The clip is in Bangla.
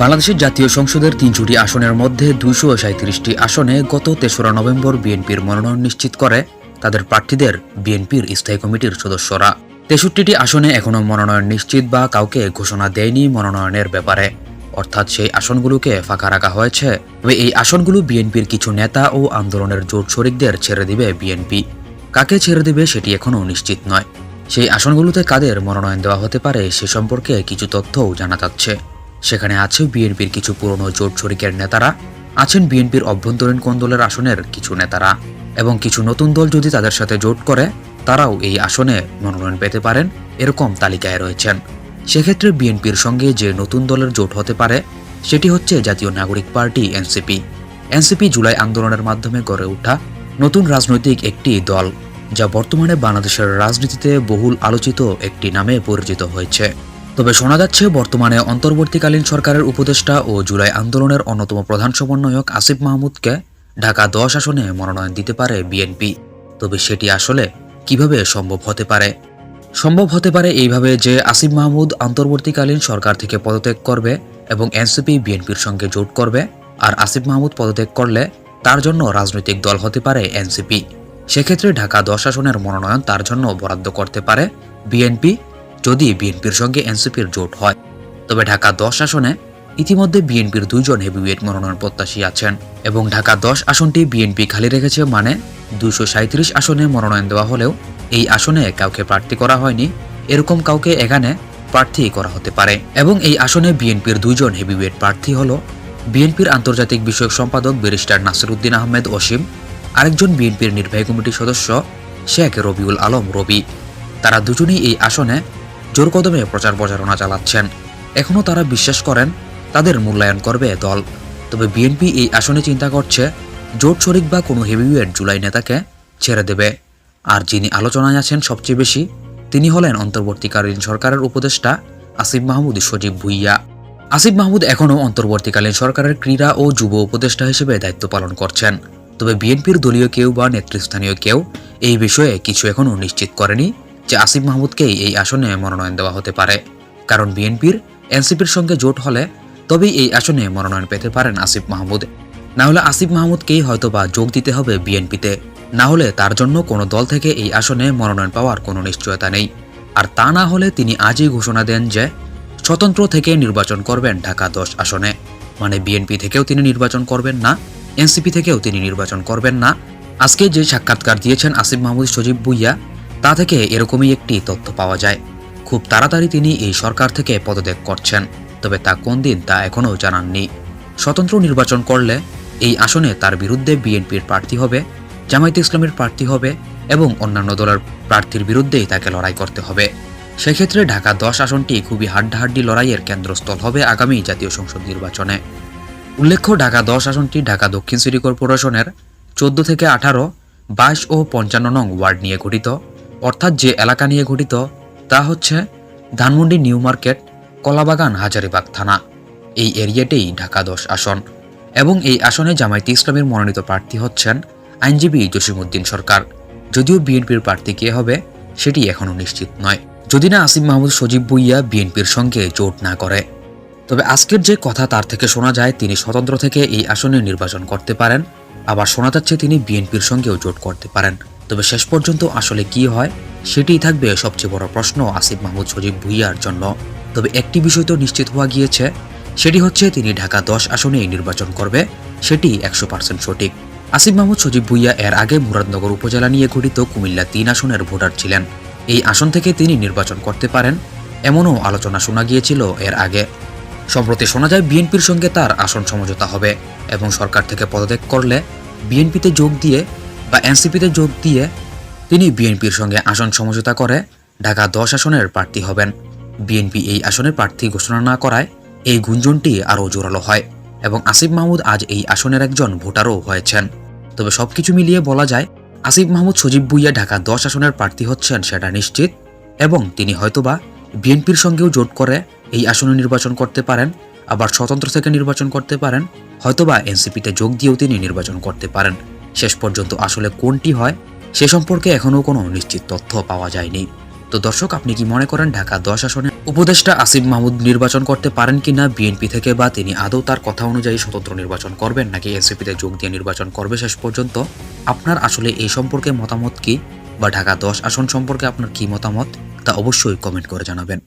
বাংলাদেশের জাতীয় সংসদের তিনশোটি আসনের মধ্যে দুইশো সাঁত্রিশটি আসনে গত তেসরা নভেম্বর বিএনপির মনোনয়ন নিশ্চিত করে তাদের প্রার্থীদের বিএনপির স্থায়ী কমিটির সদস্যরা। তেষট্টিটি আসনে এখনও মনোনয়ন নিশ্চিত বা কাউকে ঘোষণা দেয়নি মনোনয়নের ব্যাপারে। অর্থাৎ সেই আসনগুলোকে ফাঁকা রাখা হয়েছে। তবে এই আসনগুলো বিএনপির কিছু নেতা ও আন্দোলনের জোট শরিকদের ছেড়ে দিবে বিএনপি। কাকে ছেড়ে দিবে সেটি এখনও নিশ্চিত নয়। সেই আসনগুলোতে কাদের মনোনয়ন দেওয়া হতে পারে সে সম্পর্কে কিছু তথ্যও জানা যাচ্ছে। সেখানে আছে বিএনপির কিছু পুরনো জোট শরিকের নেতারা, আছেন বিএনপির অভ্যন্তরীণ কোন্দলের আসনের কিছু নেতারা, এবং কিছু নতুন দল যদি তাদের সাথে জোট করে, তারাও এই আসনে মনোনয়ন পেতে পারেন, এরকম তালিকায় রয়েছেন। সেক্ষেত্রে বিএনপির সঙ্গে যে নতুন দলের জোট হতে পারে, সেটি হচ্ছে জাতীয় নাগরিক পার্টি, এনসিপি। এনসিপি জুলাই আন্দোলনের মাধ্যমে গড়ে ওঠা নতুন রাজনৈতিক একটি দল, যা বর্তমানে বাংলাদেশের রাজনীতিতে বহুল আলোচিত একটি নামে পরিচিত হয়েছে। তবে শোনা যাচ্ছে, বর্তমানে অন্তর্বর্তীকালীন সরকারের উপদেষ্টা ও জুলাই আন্দোলনের অন্যতম প্রধান সমন্বয়ক আসিফ মাহমুদকে ঢাকা দশ আসনে মনোনয়ন দিতে পারে বিএনপি। তবে সেটি আসলে কীভাবে সম্ভব হতে পারে? সম্ভব হতে পারে এইভাবে যে আসিফ মাহমুদ অন্তর্বর্তীকালীন সরকার থেকে পদত্যাগ করবে এবং এনসিপি বিএনপির সঙ্গে জোট করবে, আর আসিফ মাহমুদ পদত্যাগ করলে তার জন্য রাজনৈতিক দল হতে পারে এনসিপি। সেক্ষেত্রে ঢাকা দশ আসনের মনোনয়ন তার জন্য বরাদ্দ করতে পারে বিএনপি যদি বিএনপির সঙ্গে এনসিপির জোট হয়। তবে ঢাকা দশ আসনে ইতিমধ্যে বিএনপির দুইজন হেভিওয়েট মনোনয়ন প্রত্যাশী আছেন এবং ঢাকা দশ আসনটি বিএনপি খালি রেখেছে মানে দুশো সাঁত্রিশ আসনে মনোনয়ন দেওয়া হলেও এই আসনে কাউকে প্রার্থী করা হয়নি। এরকম কাউকে এখানে প্রার্থী করা হতে পারে। এবং এই আসনে বিএনপির দুইজন হেভিওয়েট প্রার্থী হল বিএনপির আন্তর্জাতিক বিষয়ক সম্পাদক ব্যারিস্টার নাসিরুদ্দিন আহমেদ অসীম, আরেকজন বিএনপির নির্বাহী কমিটির সদস্য শেখ রবিউল আলম রবি। তারা দুজনেই এই আসনে জোর কদমে প্রচার প্রচারণা চালাচ্ছেন। এখনও তারা বিশ্বাস করেন, তাদের মূল্যায়ন করবে দল। তবে বিএনপি এই আসনে চিন্তা করছে, জোট শরিক বা কোনো হেভিওয়েট জুলাই নেতাকে ছেড়ে দেবে। আর যিনি আলোচনায় আছেন সবচেয়ে বেশি, তিনি হলেন অন্তর্বর্তীকালীন সরকারের উপদেষ্টা আসিফ মাহমুদ সজীব ভুইয়া। আসিফ মাহমুদ এখনও অন্তর্বর্তীকালীন সরকারের ক্রীড়া ও যুব উপদেষ্টা হিসেবে দায়িত্ব পালন করছেন। তবে বিএনপির দলীয় কেউ বা নেতৃস্থানীয় কেউ এই বিষয়ে কিছু এখনও নিশ্চিত করেনি। যে আসিফ মাহমুদকেই এই আসনে মনোনয়ন দেওয়া হতে পারে। কারণ বিএনপির, এনসিপির সঙ্গে জোট হলে তবেই এই আসনে মনোনয়ন পেতে পারেন আসিফ মাহমুদ। না হলে আসিফ মাহমুদকেই হয়তোবা যোগ দিতে হবে বিএনপিতে। না হলে তার জন্য কোনো দল থেকে এই আসনে মনোনয়ন পাওয়ার কোনো নিশ্চয়তা নেই। আর তা না হলে তিনি আজই ঘোষণা দেন যে স্বতন্ত্র থেকে নির্বাচন করবেন ঢাকা দশ আসনে। মানে বিএনপি থেকেও তিনি নির্বাচন করবেন না, এনসিপি থেকেও তিনি নির্বাচন করবেন না। আজকে যে সাক্ষাৎকার দিয়েছেন আসিফ মাহমুদ সজীব ভুইয়া তা থেকে এরকমই একটি তথ্য পাওয়া যায়। খুব তাড়াতাড়ি তিনি এই সরকার থেকে পদত্যাগ করছেন, তবে তা কোন দিন তা এখনও জানাননি। স্বতন্ত্র নির্বাচন করলে এই আসনে তার বিরুদ্ধে বিএনপির প্রার্থী হবে, জামায়াত ইসলামের প্রার্থী হবে এবং অন্যান্য দলের প্রার্থীর বিরুদ্ধেই তাকে লড়াই করতে হবে। সেক্ষেত্রে ঢাকা দশ আসনটি খুবই হাড্ডাহাড্ডি লড়াইয়ের কেন্দ্রস্থল হবে আগামী জাতীয় সংসদ নির্বাচনে। উল্লেখ্য, ঢাকা দশ আসনটি ঢাকা দক্ষিণ সিটি কর্পোরেশনের চোদ্দ থেকে আঠারো, বাইশ ও পঞ্চান্ন নং ওয়ার্ড নিয়ে গঠিত। অর্থাৎ যে এলাকা নিয়ে গঠিত, তা হচ্ছে ধানমন্ডি নিউ মার্কেট, কলাবাগান, হাজারিবাগ থানা। এই এরিয়াতেই ঢাকা দশ আসন। এবং এই আসনে জামায়াতে ইসলামের মনোনীত প্রার্থী হচ্ছেন আইনজীবী জসিমউদ্দিন সরকার। যদিও বিএনপির প্রার্থী কে হবে, সেটি এখনও নিশ্চিত নয়। যদি না আসিম মাহমুদ, সজীব ভুইয়া বিএনপির সঙ্গে জোট না করে। তবে আজকের যে কথা, তার থেকে শোনা যায়, তিনি স্বতন্ত্র থেকে এই আসনে নির্বাচন করতে পারেন। আবার শোনা যাচ্ছে, তিনি বিএনপির সঙ্গেও জোট করতে পারেন। তবে শেষ পর্যন্ত আসলে কি হয়, সেটিই থাকবে সবচেয়ে বড় প্রশ্ন আসিফ মাহমুদ সজীব ভুইয়ার জন্য। তবে একটি বিষয় তো নিশ্চিত হওয়া গিয়েছে, সেটি হচ্ছে তিনি ঢাকা দশ আসনেই নির্বাচন করবে, সেটি একশো পার্সেন্ট সঠিক। আসিফ মাহমুদ সজীব ভুইয়া এর আগে মুরাদনগর উপজেলা নিয়ে গঠিত কুমিল্লা তিন আসনের ভোটার ছিলেন। এই আসন থেকে তিনি নির্বাচন করতে পারেন, এমনও আলোচনা শোনা গিয়েছিল এর আগে। সম্প্রতি শোনা যায়, বিএনপির সঙ্গে তার আসন সমঝোতা হবে এবং সরকার থেকে পদত্যাগ করলে বিএনপিতে যোগ দিয়ে বা এনসিপিতে যোগ দিয়ে তিনি বিএনপির সঙ্গে আসন সমঝোতা করে ঢাকা দশ আসনের প্রার্থী হবেন। বিএনপি এই আসনের প্রার্থী ঘোষণা না করায় এই গুঞ্জনটি আরও জোরালো হয় এবং আসিফ মাহমুদ আজ এই আসনের একজন ভোটারও হয়েছেন। তবে সবকিছু মিলিয়ে বলা যায়, আসিফ মাহমুদ, সজীব ভুইয়া ঢাকা দশ আসনের প্রার্থী হচ্ছেন সেটা নিশ্চিত এবং তিনি হয়তোবা বিএনপির সঙ্গেও জোট করে এই আসনে নির্বাচন করতে পারেন, আবার স্বতন্ত্র থেকে নির্বাচন করতে পারেন, হয়তোবা এনসিপিতে যোগ দিয়েও তিনি নির্বাচন করতে পারেন। শেষ পর্যন্ত আসলে কোনটি হয়, সে সম্পর্কে এখনও কোনো নিশ্চিত তথ্য পাওয়া যায়নি। তো দর্শক, আপনি কি মনে করেন ঢাকা দশ আসনে উপদেষ্টা আসিফ মাহমুদ নির্বাচন করতে পারেন কিনা? বিএনপি থেকে বা তিনি আদৌ তার কথা অনুযায়ী স্বতন্ত্র নির্বাচন করবেন নাকি এনসিপিতে যোগ দিয়ে নির্বাচন করবে শেষ পর্যন্ত? আপনার আসলে এই সম্পর্কে মতামত কি? বা ঢাকা দশ আসন সম্পর্কে আপনার কি মতামত? তা অবশ্যই কমেন্ট করে জানাবেন।